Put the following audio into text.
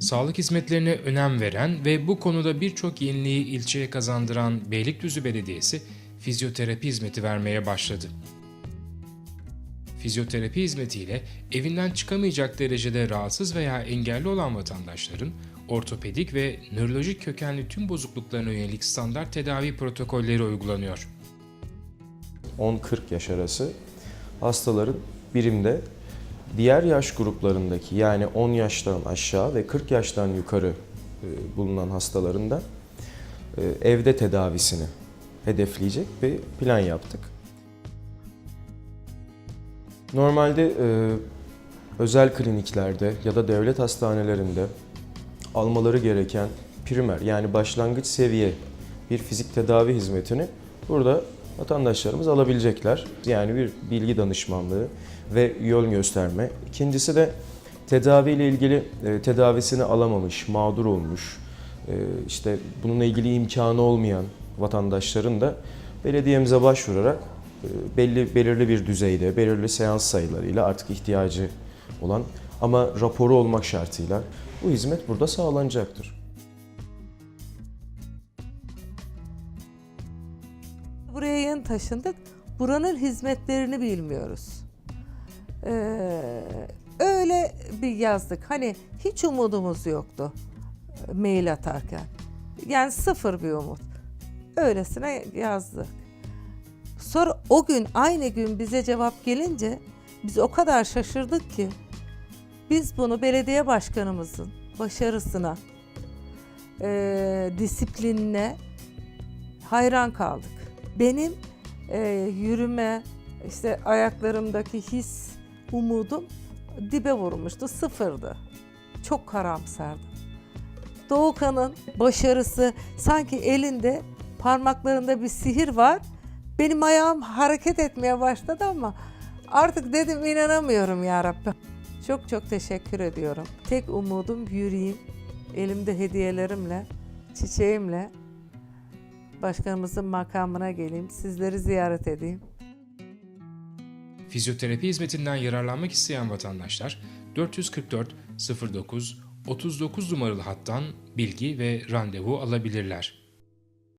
Sağlık hizmetlerine önem veren ve bu konuda birçok yeniliği ilçeye kazandıran Beylikdüzü Belediyesi fizyoterapi hizmeti vermeye başladı. Fizyoterapi hizmetiyle evinden çıkamayacak derecede rahatsız veya engelli olan vatandaşların ortopedik ve nörolojik kökenli tüm bozukluklarına yönelik standart tedavi protokolleri uygulanıyor. 10-40 yaş arası hastaların birimde diğer yaş gruplarındaki yani 10 yaştan aşağı ve 40 yaştan yukarı e, bulunan hastaların da e, evde tedavisini hedefleyecek bir plan yaptık. Normalde e, özel kliniklerde ya da devlet hastanelerinde almaları gereken primer yani başlangıç seviye bir fizik tedavi hizmetini burada vatandaşlarımız alabilecekler. Yani bir bilgi danışmanlığı ve yol gösterme. İkincisi de tedaviyle ilgili e, tedavisini alamamış, mağdur olmuş, e, işte bununla ilgili imkanı olmayan vatandaşların da belediyemize başvurarak e, belli belirli bir düzeyde, belirli seans sayılarıyla artık ihtiyacı olan ama raporu olmak şartıyla bu hizmet burada sağlanacaktır. Buraya yeni taşındık. Buranın hizmetlerini bilmiyoruz. Ee, öyle bir yazdık. Hani hiç umudumuz yoktu e, mail atarken. Yani sıfır bir umut. Öylesine yazdık. Sonra o gün aynı gün bize cevap gelince biz o kadar şaşırdık ki biz bunu belediye başkanımızın başarısına, e, disiplinine hayran kaldık. Benim e, yürüme, işte ayaklarımdaki his, umudum dibe vurmuştu, sıfırdı. Çok karamsardı. Doğukan'ın başarısı sanki elinde, parmaklarında bir sihir var. Benim ayağım hareket etmeye başladı ama artık dedim inanamıyorum ya Rabbi. Çok çok teşekkür ediyorum. Tek umudum yürüyeyim, elimde hediyelerimle, çiçeğimle başkanımızın makamına geleyim, sizleri ziyaret edeyim. Fizyoterapi hizmetinden yararlanmak isteyen vatandaşlar 444 09 39 numaralı hattan bilgi ve randevu alabilirler.